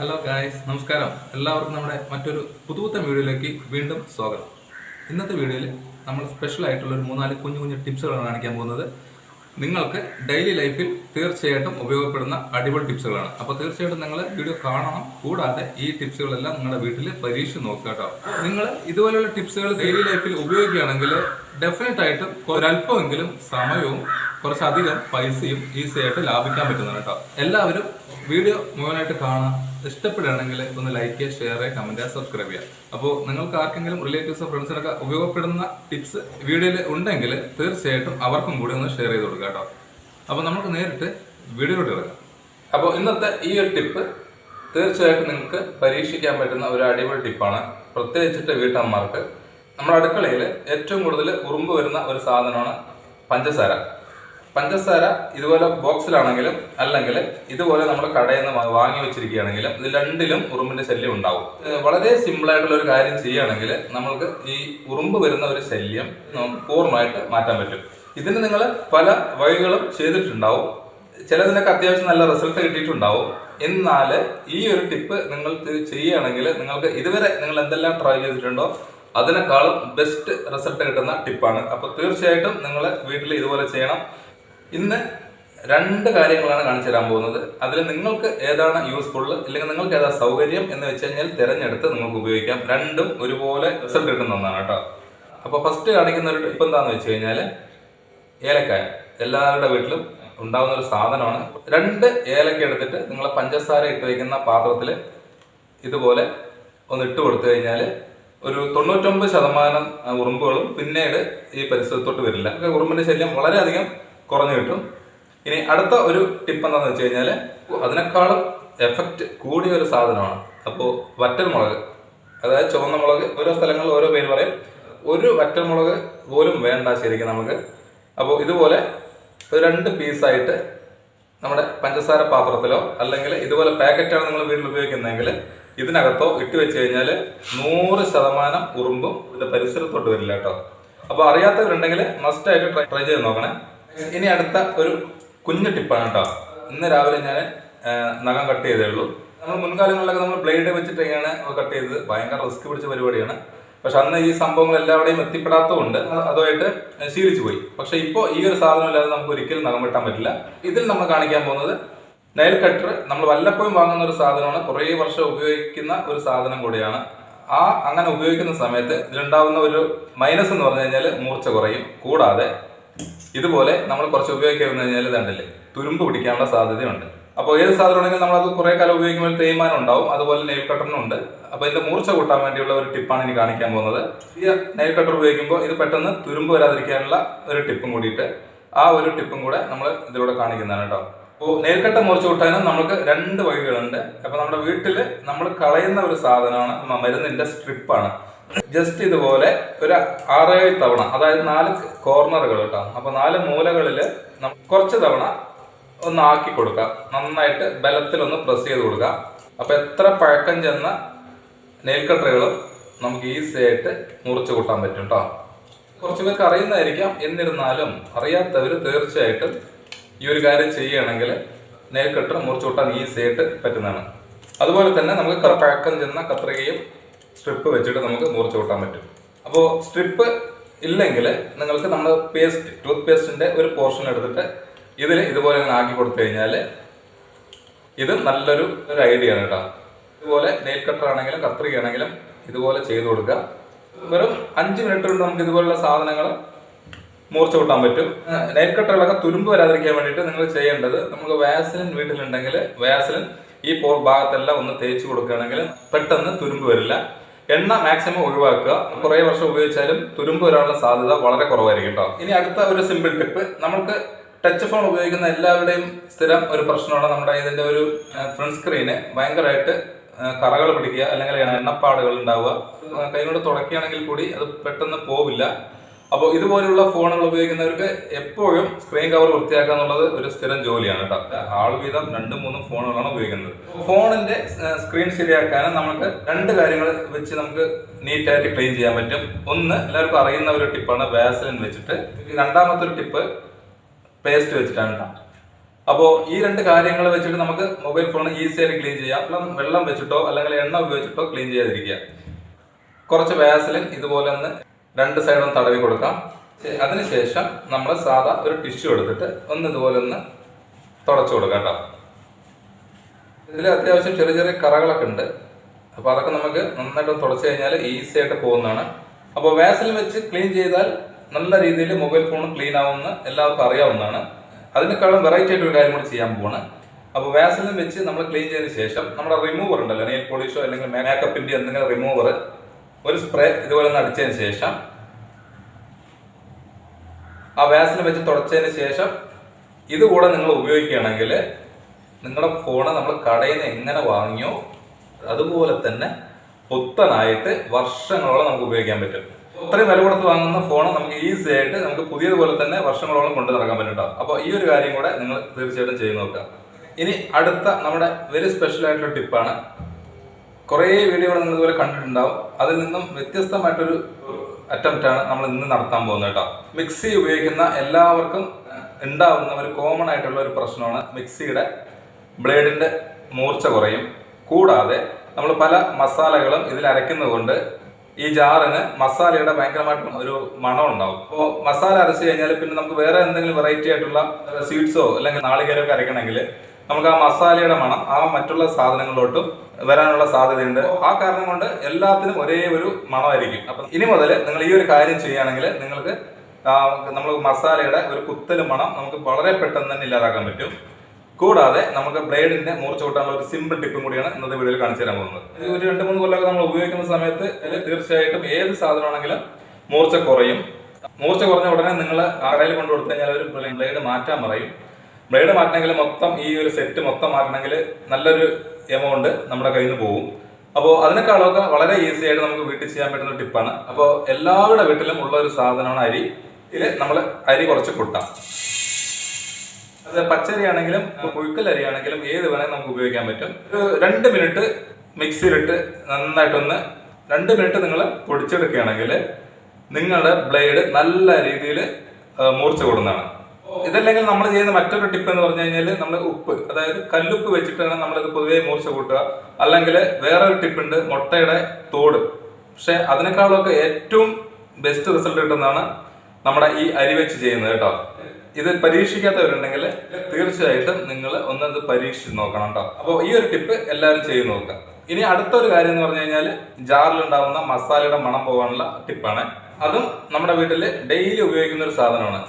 Hello guys നമസ്കാരം. എല്ലാവർക്കും നമ്മുടെ മറ്റൊരു പുതുപുത്തൻ വീഡിയോയിലേക്ക് വീണ്ടും സ്വാഗതം. ഇന്നത്തെ വീഡിയോയിൽ നമ്മൾ സ്പെഷ്യൽ ആയിട്ടുള്ള ഒരു മൂന്നാൽ കുഞ്ഞു കുഞ്ഞു ടിപ്സുകളാണ് കാണിക്കാൻ പോകുന്നത്. നിങ്ങൾക്ക് ഡെയിലി ലൈഫിൽ തീർച്ചയായിട്ടും ഉപയോഗപ്പെടുന്ന അടിപൊളി ടിപ്സുകളാണ്. അപ്പോൾ തീർച്ചയായിട്ടും നിങ്ങൾ വീഡിയോ കാണണം. കൂടാതെ ഈ ടിപ്സുകളെല്ലാം നിങ്ങളുടെ വീട്ടിൽ പരീക്ഷിച്ച് നോക്കുക കേട്ടോ. നിങ്ങൾ ഇതുപോലെയുള്ള ടിപ്സുകൾ ഡെയിലി ലൈഫിൽ ഉപയോഗിക്കുകയാണെങ്കിൽ ഡെഫിനറ്റ് ആയിട്ടും ഒരല്പമെങ്കിലും സമയവും കുറച്ചധികം പൈസയും ഈസി ആയിട്ട് ലാഭിക്കാൻ പറ്റുന്നതാണ് കേട്ടോ. എല്ലാവരും വീഡിയോ മുഴുവനായിട്ട് കാണാം ഇഷ്ടപ്പെടുകയാണെങ്കിൽ ഒന്ന് ലൈക്ക് ചെയ്യുക ഷെയർ ചെയ്യുക കമന്റ് ചെയ്യുക സബ്സ്ക്രൈബ് ചെയ്യുക. അപ്പോൾ നിങ്ങൾക്ക് ആർക്കെങ്കിലും റിലേറ്റീവ്സോ ഫ്രണ്ട്സിനൊക്കെ ഉപയോഗപ്പെടുന്ന ടിപ്സ് വീഡിയോയിൽ ഉണ്ടെങ്കിൽ തീർച്ചയായിട്ടും അവർക്കും കൂടി ഒന്ന് ഷെയർ ചെയ്ത് കൊടുക്കുക കേട്ടോ. അപ്പോൾ നമുക്ക് നേരിട്ട് വീഡിയോയിലോട്ട് ഇറങ്ങാം അപ്പോൾ ഇന്നത്തെ ഈ ഒരു ടിപ്പ് തീർച്ചയായിട്ടും നിങ്ങൾക്ക് പരീക്ഷിക്കാൻ പറ്റുന്ന ഒരു അടിപൊളി ടിപ്പാണ് പ്രത്യേകിച്ചിട്ട് വീട്ടമ്മമാർക്ക്. നമ്മുടെ അടുക്കളയിൽ ഏറ്റവും കൂടുതൽ ഉറുമ്പ് വരുന്ന ഒരു സാധനമാണ് പഞ്ചസാര. പഞ്ചസാര ഇതുപോലെ ബോക്സിലാണെങ്കിലും അല്ലെങ്കിൽ ഇതുപോലെ നമ്മൾ കടയിൽ നിന്ന് വാങ്ങി വെച്ചിരിക്കുകയാണെങ്കിലും ഇത് രണ്ടിലും ഉറുമ്പിന്റെ ശല്യം ഉണ്ടാവും. വളരെ സിമ്പിൾ ആയിട്ടുള്ള ഒരു കാര്യം ചെയ്യുകയാണെങ്കിൽ നമ്മൾക്ക് ഈ ഉറുമ്പ് വരുന്ന ഒരു ശല്യം പൂർണമായിട്ട് മാറ്റാൻ പറ്റും. ഇതിന് നിങ്ങൾ പല വഴികളും ചെയ്തിട്ടുണ്ടാവും. ചിലതിനൊക്കെ അത്യാവശ്യം നല്ല റിസൾട്ട് കിട്ടിയിട്ടുണ്ടാവും. എന്നാൽ ഈ ഒരു ടിപ്പ് നിങ്ങൾ ചെയ്യുകയാണെങ്കിൽ നിങ്ങൾക്ക് ഇതുവരെ നിങ്ങൾ എന്തെല്ലാം ട്രൈ ചെയ്തിട്ടുണ്ടോ അതിനേക്കാളും ബെസ്റ്റ് റിസൾട്ട് കിട്ടുന്ന ടിപ്പാണ് അപ്പോൾ തീർച്ചയായിട്ടും നിങ്ങൾ വീട്ടിൽ ഇതുപോലെ ചെയ്യണം. ഇന്ന് രണ്ട് കാര്യങ്ങളാണ് കാണിച്ചു തരാൻ പോകുന്നത്. അതിൽ നിങ്ങൾക്ക് ഏതാണ് യൂസ്ഫുൾ അല്ലെങ്കിൽ നിങ്ങൾക്ക് ഏതാ സൗകര്യം എന്ന് വെച്ച് കഴിഞ്ഞാൽ തിരഞ്ഞെടുത്ത് നിങ്ങൾക്ക് ഉപയോഗിക്കാം. രണ്ടും ഒരുപോലെ റിസൾട്ട് കിട്ടുന്ന ഒന്നാണ് കേട്ടോ. അപ്പോൾ ഫസ്റ്റ് കാണിക്കുന്ന ഒരു ടിപ്പ് എന്താണെന്ന് വെച്ച് കഴിഞ്ഞാൽ ഏലക്കായ. എല്ലാവരുടെ വീട്ടിലും ഉണ്ടാകുന്ന ഒരു സാധനമാണ്. രണ്ട് ഏലക്ക എടുത്തിട്ട് നിങ്ങൾ പഞ്ചസാര ഇട്ട് വയ്ക്കുന്ന പാത്രത്തിൽ ഇതുപോലെ ഒന്ന് ഇട്ട് കൊടുത്തു കഴിഞ്ഞാൽ ഒരു തൊണ്ണൂറ്റൊമ്പത് ശതമാനം ഉറുമ്പുകളും പിന്നീട് ഈ പരിസരത്തോട്ട് വരില്ല. ഉറുമ്പിന്റെ ശല്യം വളരെയധികം കുറഞ്ഞു കിട്ടും. ഇനി അടുത്ത ഒരു ടിപ്പ് എന്താണെന്ന് വെച്ച് കഴിഞ്ഞാൽ അതിനേക്കാളും എഫക്റ്റ് കൂടിയ ഒരു സാധനമാണ്. അപ്പോൾ വറ്റൽമുളക്. അതായത് ചുവന്ന മുളക് ഓരോ സ്ഥലങ്ങളിൽ ഓരോ പേര് പറയും. ഒരു വറ്റൽ മുളക് പോലും വേണ്ട ശരിക്കും നമുക്ക്. അപ്പോൾ ഇതുപോലെ രണ്ട് പീസായിട്ട് നമ്മുടെ പഞ്ചസാര പാത്രത്തിലോ അല്ലെങ്കിൽ ഇതുപോലെ പാക്കറ്റാണ് നിങ്ങൾ വീട്ടിൽ ഉപയോഗിക്കുന്നതെങ്കിൽ ഇതിനകത്തോ ഇട്ട് വെച്ച് കഴിഞ്ഞാൽ നൂറ് ശതമാനം ഉറുമ്പും ഇതിന്റെ പരിസരത്തോട്ട് വരില്ല കേട്ടോ. അപ്പോൾ അറിയാത്തവരുണ്ടെങ്കിൽ മസ്റ്റായിട്ട് ട്രൈ ട്രൈ ചെയ്ത് നോക്കണേ. ഇനി അടുത്ത ഒരു കുഞ്ഞു ടിപ്പാണ് കേട്ടോ. ഇന്ന് രാവിലെ ഞാൻ നഖം കട്ട് ചെയ്തേ ഉള്ളൂ. നമ്മൾ മുൻകാലങ്ങളിലൊക്കെ നമ്മൾ ബ്ലേഡ് വെച്ചിട്ടൊക്കെയാണ് കട്ട് ചെയ്തത് ഭയങ്കര റിസ്ക് പിടിച്ച പരിപാടിയാണ്. പക്ഷെ അന്ന് ഈ സംഭവങ്ങൾ എല്ലാവരുടെയും എത്തിപ്പെടാത്തതുകൊണ്ട് അത് അതുമായിട്ട് ശീലിച്ചു പോയി. പക്ഷെ ഇപ്പോൾ ഈ ഒരു സാധനം ഇല്ലാതെ നമുക്ക് ഒരിക്കലും നഖം വെട്ടാൻ പറ്റില്ല. ഇതിൽ നമ്മൾ കാണിക്കാൻ പോകുന്നത് നൈൽ കട്ടർ നമ്മൾ വല്ലപ്പോഴും വാങ്ങുന്ന ഒരു സാധനമാണ്. കുറേ വർഷം ഉപയോഗിക്കുന്ന ഒരു സാധനം കൂടിയാണ്. ആ അങ്ങനെ ഉപയോഗിക്കുന്ന സമയത്ത് ഇതിലുണ്ടാവുന്ന ഒരു മൈനസ് എന്ന് പറഞ്ഞു കഴിഞ്ഞാൽ മൂർച്ച കുറയും. കൂടാതെ ഇതുപോലെ നമ്മൾ കുറച്ച് ഉപയോഗിക്കാമെന്ന് കഴിഞ്ഞാൽ ഇതുണ്ടല്ലേ? തുരുമ്പ് പിടിക്കാനുള്ള സാധ്യതയുണ്ട്. അപ്പോൾ ഏത് സാധനമാണെങ്കിലും നമ്മൾ അത് കുറെ കാലം ഉപയോഗിക്കുമ്പോൾ തേയ്മാനം ഉണ്ടാവും. അതുപോലെ നെയിൽ കട്ടറിനും ഉണ്ട്. അപ്പോൾ ഇതിന്റെ മൂർച്ച കൂട്ടാൻ വേണ്ടിയുള്ള ഒരു ടിപ്പാണ് ഇനി കാണിക്കാൻ പോകുന്നത്. ഈ നെയിൽ കട്ടർ ഉപയോഗിക്കുമ്പോൾ ഇത് പെട്ടെന്ന് തുരുമ്പ് വരാതിരിക്കാനുള്ള ഒരു ടിപ്പും കൂടിയിട്ട് ആ ഒരു ടിപ്പും കൂടെ നമ്മൾ ഇതിലൂടെ കാണിക്കുന്നതാണ് കേട്ടോ. അപ്പോൾ നെയിൽ കട്ട മൂർച്ച കൂട്ടാനും നമുക്ക് രണ്ട് വഴികളുണ്ട്. അപ്പോൾ നമ്മുടെ വീട്ടിൽ നമ്മൾ കളയുന്ന ഒരു സാധനമാണ് മരുന്നിന്റെ സ്ട്രിപ്പാണ് ജസ്റ്റ് ഇതുപോലെ ഒരു ആറേഴ് തവണ അതായത് നാല് കോർണറുകൾ കേട്ടോ. അപ്പൊ നാല് മൂലകളിൽ കുറച്ച് തവണ ഒന്ന് ആക്കി കൊടുക്കുക. നന്നായിട്ട് ബലത്തിൽ ഒന്ന് പ്രസ് ചെയ്ത് കൊടുക്കുക. അപ്പൊ എത്ര പഴക്കം ചെന്ന നെയിൽ കട്ടറുകളും നമുക്ക് ഈസി ആയിട്ട് മുറിച്ച് കൂട്ടാൻ പറ്റും കേട്ടോ കുറച്ചു പേർക്ക് അറിയുന്നതായിരിക്കാം. എന്നിരുന്നാലും അറിയാത്തവർ തീർച്ചയായിട്ടും ഈ ഒരു കാര്യം ചെയ്യുകയാണെങ്കിൽ നെയിൽ കട്ടർ മുറിച്ച് കൂട്ടാൻ ഈസി ആയിട്ട് പറ്റുന്നതാണ്. അതുപോലെ തന്നെ നമുക്ക് പഴക്കം ചെന്ന കത്രികയും സ്ട്രിപ്പ് വെച്ചിട്ട് നമുക്ക് മുറിച്ച് കൂട്ടാൻ പറ്റും. അപ്പോൾ സ്ട്രിപ്പ് ഇല്ലെങ്കിൽ നിങ്ങൾക്ക് നമ്മൾ പേസ്റ്റ് ടൂത്ത് പേസ്റ്റിന്റെ ഒരു പോർഷൻ എടുത്തിട്ട് ഇതിൽ ഇതുപോലെ ഇങ്ങനെ ആക്കി കൊടുത്തു കഴിഞ്ഞാൽ ഇത് നല്ലൊരു ഒരു ഐഡിയ ആണ് കേട്ടോ. ഇതുപോലെ നെയിൽ കട്ടർ ആണെങ്കിലും കത്രികയാണെങ്കിലും ഇതുപോലെ ചെയ്തു കൊടുക്കുക. വെറും അഞ്ച് മിനിറ്റ് കൊണ്ട് നമുക്ക് ഇതുപോലുള്ള സാധനങ്ങൾ മൂർച്ച കൂട്ടാൻ പറ്റും. നെയിൽ കട്ടറുകളൊക്കെ തുരുമ്പ് വരാതിരിക്കാൻ വേണ്ടിയിട്ട് നിങ്ങൾ ചെയ്യേണ്ടത് നമുക്ക് വാസലിൻ വീട്ടിലുണ്ടെങ്കിൽ വാസലിൻ ഈ പോർ ഭാഗത്തെല്ലാം ഒന്ന് തേച്ച് കൊടുക്കുകയാണെങ്കിൽ പെട്ടെന്ന് തുരുമ്പ് വരില്ല. എണ്ണ മാക്സിമം ഒഴിവാക്കുക. കുറേ വർഷം ഉപയോഗിച്ചാലും തുരുമ്പ് വരാനുള്ള സാധ്യത വളരെ കുറവായിരിക്കും കേട്ടോ ഇനി അടുത്ത ഒരു സിമ്പിൾ ടിപ്പ് നമുക്ക് ടച്ച് ഫോൺ ഉപയോഗിക്കുന്ന എല്ലാവരുടെയും സ്ഥിരം ഒരു പ്രശ്നമാണ് നമ്മുടെ ഇതിന്റെ ഒരു ഫ്രണ്ട് സ്ക്രീന് ഭയങ്കരമായിട്ട് കറകൾ പിടിക്കുക അല്ലെങ്കിൽ എണ്ണപ്പാടുകൾ ഉണ്ടാവുക. കൈകൊണ്ട് തുടക്കുകയാണെങ്കിൽ കൂടി അത് പെട്ടെന്ന് പോവില്ല. അപ്പോൾ ഇതുപോലുള്ള ഫോണുകൾ ഉപയോഗിക്കുന്നവർക്ക് എപ്പോഴും സ്ക്രീൻ കവർ വൃത്തിയാക്കുക എന്നുള്ളത് ഒരു സ്ഥിരം ജോലിയാണ് കേട്ടോ. ആൾ വീതം രണ്ടും മൂന്നും ഫോണുകളാണ് ഉപയോഗിക്കുന്നത്. ഫോണിന്റെ സ്ക്രീൻ ശരിയാക്കാൻ നമുക്ക് രണ്ട് കാര്യങ്ങൾ വെച്ച് നമുക്ക് നീറ്റായിട്ട് ക്ലീൻ ചെയ്യാൻ പറ്റും. ഒന്ന് എല്ലാവർക്കും അറിയുന്ന ഒരു ടിപ്പാണ് വാസലിൻ വെച്ചിട്ട്. രണ്ടാമത്തെ ഒരു ടിപ്പ് പേസ്റ്റ് വെച്ചിട്ടാണ് കേട്ടോ. അപ്പോൾ ഈ രണ്ട് കാര്യങ്ങൾ വെച്ചിട്ട് നമുക്ക് മൊബൈൽ ഫോൺ ഈസിയായിട്ട് ക്ലീൻ ചെയ്യാം. വെള്ളം വെച്ചിട്ടോ അല്ലെങ്കിൽ എണ്ണ ഉപയോഗിച്ചിട്ടോ ക്ലീൻ ചെയ്യാതിരിക്കുക. കുറച്ച് വാസലിൻ ഇതുപോലെ ഒന്ന് രണ്ട് സൈഡും തടവി കൊടുക്കാം. അതിനുശേഷം നമ്മൾ സാധാ ഒരു ടിഷ്യൂ എടുത്തിട്ട് ഒന്ന് ഇതുപോലെ ഒന്ന് തുടച്ചു കൊടുക്കാം കേട്ടോ. ഇതിൽ അത്യാവശ്യം ചെറിയ ചെറിയ കറകളൊക്കെ ഉണ്ട്. അപ്പോൾ അതൊക്കെ നമുക്ക് നന്നായിട്ട് തുടച്ചു കഴിഞ്ഞാൽ ഈസി ആയിട്ട് പോകുന്നതാണ്. അപ്പോൾ വാസിൽ വെച്ച് ക്ലീൻ ചെയ്താൽ നല്ല രീതിയിൽ മൊബൈൽ ഫോൺ ക്ലീൻ ആവുമെന്ന് എല്ലാവർക്കും അറിയാവുന്നതാണ്. അതിനേക്കാളും വെറൈറ്റി ആയിട്ട് ഒരു കാര്യം കൂടി ചെയ്യാൻ പോവാണ്. അപ്പോൾ വാസലിൻ വെച്ച് നമ്മൾ ക്ലീൻ ചെയ്തതിന് ശേഷം നമ്മുടെ റിമൂവർ ഉണ്ടല്ലോ നെയിൽ പോളിഷോ അല്ലെങ്കിൽ മേക്കപ്പിന്റെ എന്തെങ്കിലും റിമൂവർ ഒരു സ്പ്രേ ഇതുപോലെ ഒന്ന് അടിച്ചതിന് ശേഷം ആ വാസിൽ വെച്ച് തുടച്ചതിന് ശേഷം ഇതുകൂടെ നിങ്ങൾ ഉപയോഗിക്കുകയാണെങ്കിൽ നിങ്ങളുടെ ഫോണ് നമ്മൾ കടയിൽ നിന്ന് എങ്ങനെ വാങ്ങിയോ അതുപോലെ തന്നെ പുത്തനായിട്ട് വർഷങ്ങളോളം നമുക്ക് ഉപയോഗിക്കാൻ പറ്റും. ഇത്രയും വില കൊടുത്ത് വാങ്ങുന്ന ഫോൺ നമുക്ക് ഈസി ആയിട്ട് നമുക്ക് പുതിയതുപോലെ തന്നെ വർഷങ്ങളോളം കൊണ്ടു നടക്കാൻ പറ്റും അപ്പോൾ ഈ ഒരു കാര്യം കൂടെ നിങ്ങൾ തീർച്ചയായിട്ടും ചെയ്ത് നോക്കുക. ഇനി അടുത്ത നമ്മുടെ വെരി സ്പെഷ്യൽ ആയിട്ടുള്ള ടിപ്പാണ് കുറേ വീഡിയോകൾ നിങ്ങൾ ഇതുപോലെ കണ്ടിട്ടുണ്ടാവും. അതിൽ നിന്നും വ്യത്യസ്തമായിട്ടൊരു അറ്റംപ്റ്റ് ആണ് നമ്മൾ ഇന്ന് നടത്താൻ പോകുന്നത് കേട്ടോ. മിക്സി ഉപയോഗിക്കുന്ന എല്ലാവർക്കും ഉണ്ടാവുന്ന ഒരു കോമൺ ആയിട്ടുള്ള ഒരു പ്രശ്നമാണ് മിക്സിയുടെ ബ്ലേഡിന്റെ മൂർച്ച കുറയും. കൂടാതെ നമ്മൾ പല മസാലകളും ഇതിൽ അരയ്ക്കുന്നതുകൊണ്ട് ഈ ജാറിന് മസാലയുടെ ഭയങ്കരമായിട്ട് ഒരു മണം ഉണ്ടാവും. അപ്പോൾ മസാല അരച്ച് കഴിഞ്ഞാൽ പിന്നെ നമുക്ക് വേറെ എന്തെങ്കിലും വെറൈറ്റി ആയിട്ടുള്ള സ്വീറ്റ്സോ അല്ലെങ്കിൽ നാളികേരമൊക്കെ അരയ്ക്കണമെങ്കിൽ നമുക്ക് ആ മസാലയുടെ മണം ആ മറ്റുള്ള സാധനങ്ങളിലോട്ടും വരാനുള്ള സാധ്യതയുണ്ട്. ആ കാരണം കൊണ്ട് എല്ലാത്തിനും ഒരേ ഒരു മണമായിരിക്കും. അപ്പൊ ഇനി മുതൽ നിങ്ങൾ ഈ ഒരു കാര്യം ചെയ്യുകയാണെങ്കിൽ നിങ്ങൾക്ക് നമ്മൾ മസാലയുടെ ഒരു കുത്തൽ മണം നമുക്ക് വളരെ പെട്ടെന്ന് തന്നെ ഇല്ലാതാക്കാൻ പറ്റും. കൂടാതെ നമുക്ക് ബ്ലേഡിന്റെ മൂർച്ച കൂട്ടാനുള്ള ഒരു സിമ്പിൾ ടിപ്പും കൂടിയാണ് ഇന്നത്തെ വീഡിയോയിൽ കാണിച്ചു തരാൻ പോകുന്നത്. ഒരു രണ്ട് മൂന്ന് കൊല്ലമൊക്കെ നമ്മൾ ഉപയോഗിക്കുന്ന സമയത്ത് തീർച്ചയായിട്ടും ഏത് സാധനമാണെങ്കിലും മൂർച്ച കുറയും. മൂർച്ച കുറഞ്ഞ ഉടനെ നിങ്ങൾ കടയിൽ കൊണ്ടു കൊടുത്തു കഴിഞ്ഞാൽ ഒരു ബ്ലേഡ് മാറ്റാൻ പറയും. ബ്ലേഡ് മാറ്റണമെങ്കിൽ മൊത്തം ഈ ഒരു സെറ്റ് മൊത്തം മാറ്റണമെങ്കിൽ നല്ലൊരു എമൗണ്ട് നമ്മുടെ കയ്യിൽ നിന്ന് പോകും അപ്പോൾ അതിനേക്കാളൊക്കെ വളരെ ഈസി ആയിട്ട് നമുക്ക് വീട്ടിൽ ചെയ്യാൻ പറ്റുന്ന ഒരു ടിപ്പാണ് അപ്പോൾ എല്ലാവരുടെ വീട്ടിലും ഉള്ള ഒരു സാധനമാണ് അരി. ഇതിൽ നമ്മൾ അരി കുറച്ച് കൊട്ടാം. അത് പച്ചരി ആണെങ്കിലും പുഴുക്കൽ അരി ആണെങ്കിലും ഏത് വേണമെങ്കിലും നമുക്ക് ഉപയോഗിക്കാൻ പറ്റും. ഒരു രണ്ട് മിനിറ്റ് മിക്സിയിലിട്ട് നന്നായിട്ടൊന്ന് രണ്ട് മിനിറ്റ് നിങ്ങൾ പൊടിച്ചെടുക്കുകയാണെങ്കിൽ നിങ്ങളുടെ ബ്ലേഡ് നല്ല രീതിയിൽ മൂർച്ച കൊടുന്നതാണ്. ഇതല്ലെങ്കിൽ നമ്മൾ ചെയ്യുന്ന മറ്റൊരു ടിപ്പ് എന്ന് പറഞ്ഞു കഴിഞ്ഞാൽ നമ്മൾ ഉപ്പ്. അതായത് കല്ലുപ്പ് വെച്ചിട്ടാണ് നമ്മളിത് പൊതുവേ മൂർച്ച കൂട്ടുക. അല്ലെങ്കിൽ വേറൊരു ടിപ്പുണ്ട് മുട്ടയുടെ തോട്. പക്ഷെ അതിനേക്കാളൊക്കെ ഏറ്റവും ബെസ്റ്റ് റിസൾട്ട് കിട്ടുന്നതാണ് നമ്മുടെ ഈ അരി വെച്ച് ചെയ്യുന്നത് കേട്ടോ. ഇത് പരീക്ഷിക്കാത്തവരുണ്ടെങ്കിൽ തീർച്ചയായിട്ടും നിങ്ങൾ ഒന്നത് പരീക്ഷിച്ച് നോക്കണം കേട്ടോ. അപ്പോൾ ഈ ഒരു ടിപ്പ് എല്ലാവരും ചെയ്ത് നോക്കുക. ഇനി അടുത്തൊരു കാര്യം എന്ന് പറഞ്ഞു കഴിഞ്ഞാൽ ജാറിലുണ്ടാവുന്ന മസാലയുടെ മണം പോകാനുള്ള ടിപ്പാണ്. അതും നമ്മുടെ വീട്ടിൽ ഡെയിലി ഉപയോഗിക്കുന്ന ഒരു സാധനമാണ്.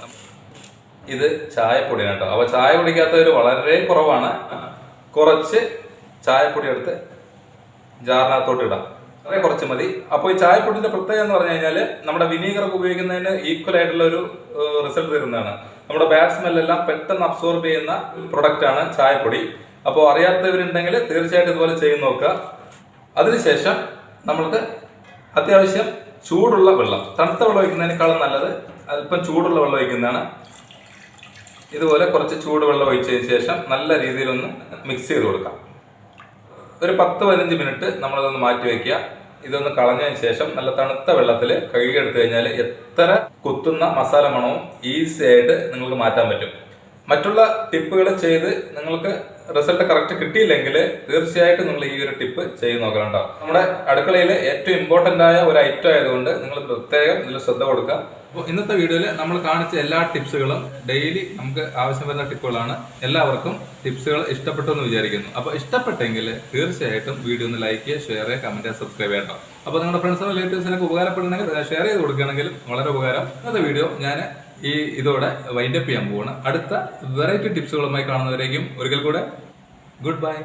ഇത് ചായപ്പൊടിയാണ് കേട്ടോ. അപ്പൊ ചായ കുടിക്കാത്തവർ വളരെ കുറവാണ്. കുറച്ച് ചായപ്പൊടി എടുത്ത് ജാറിനകത്തോട്ട് ഇടാം. വളരെ കുറച്ച് മതി. അപ്പോൾ ഈ ചായപ്പൊടിന്റെ പ്രത്യേകത എന്ന് പറഞ്ഞു കഴിഞ്ഞാൽ നമ്മുടെ വിനീഗർ ഒക്കെ ഉപയോഗിക്കുന്നതിന് ഈക്വൽ ആയിട്ടുള്ള ഒരു റിസൾട്ട് തരുന്നതാണ്. നമ്മുടെ ബാഡ് സ്മെല്ലെല്ലാം പെട്ടെന്ന് അബ്സോർബ് ചെയ്യുന്ന പ്രൊഡക്റ്റ് ആണ് ചായപ്പൊടി. അപ്പോൾ അറിയാത്തവരുണ്ടെങ്കിൽ തീർച്ചയായിട്ടും ഇതുപോലെ ചെയ്ത് നോക്കുക. അതിനുശേഷം നമ്മൾക്ക് അത്യാവശ്യം ചൂടുള്ള വെള്ളം. തണുത്ത വെള്ളം ഒഴിക്കുന്നതിനേക്കാളും നല്ലത് അല്പം ചൂടുള്ള വെള്ളം ഒഴിക്കുന്നതാണ്. ഇതുപോലെ കുറച്ച് ചൂടുവെള്ളം ഒഴിച്ചതിന് ശേഷം നല്ല രീതിയിലൊന്ന് മിക്സ് ചെയ്ത് കൊടുക്കാം. ഒരു പത്ത് പതിനഞ്ച് മിനിറ്റ് നമ്മളതൊന്ന് മാറ്റി വെക്കുക. ഇതൊന്ന് കളഞ്ഞതിന് ശേഷം നല്ല തണുത്ത വെള്ളത്തിൽ കഴുകിയെടുത്തു കഴിഞ്ഞാൽ എത്ര കുത്തുന്ന മസാല മണവും ഈസി ആയിട്ട് നിങ്ങൾക്ക് മാറ്റാൻ പറ്റും. മറ്റുള്ള ടിപ്പുകൾ ചെയ്ത് നിങ്ങൾക്ക് റിസൾട്ട് കറക്റ്റ് കിട്ടിയില്ലെങ്കിൽ തീർച്ചയായിട്ടും നിങ്ങൾ ഈ ഒരു ടിപ്പ് ചെയ്ത് നോക്കണം നമ്മുടെ അടുക്കളയിൽ ഏറ്റവും ഇമ്പോർട്ടന്റ് ആയ ഒരു ഐറ്റം ആയതുകൊണ്ട് നിങ്ങൾ പ്രത്യേകം ഇതിൽ ശ്രദ്ധ കൊടുക്കുക. അപ്പോൾ ഇന്നത്തെ വീഡിയോയിൽ നമ്മൾ കാണിച്ച എല്ലാ ടിപ്സുകളും ഡെയിലി നമുക്ക് ആവശ്യം വരുന്ന ടിപ്പുകളാണ്. എല്ലാവർക്കും ടിപ്സുകൾ ഇഷ്ടപ്പെട്ടു എന്ന് വിചാരിക്കുന്നു. അപ്പോൾ ഇഷ്ടപ്പെട്ടെങ്കിൽ തീർച്ചയായിട്ടും വീഡിയോ ഒന്ന് ലൈക്ക് ചെയ്യുക ഷെയർ ചെയ്യുക കമന്റ് ചെയ്യുക സബ്സ്ക്രൈബ് ചെയ്യണം അപ്പോൾ നിങ്ങളുടെ ഫ്രണ്ട്സിനും റിലേറ്റീവ്സിനൊക്കെ ഉപകാരപ്പെടുന്നെങ്കിൽ ഷെയർ ചെയ്ത് കൊടുക്കുകയാണെങ്കിൽ വളരെ ഉപകാരം. ഇന്നത്തെ വീഡിയോ ഞാൻ ഈ ഇതോടെ വൈൻഡപ്പ് ചെയ്യാൻ പോവുകയാണ് അടുത്ത വെറൈറ്റി ടിപ്സുകളുമായി കാണുന്നവരേക്കും ഒരിക്കൽ കൂടെ ഗുഡ് ബൈ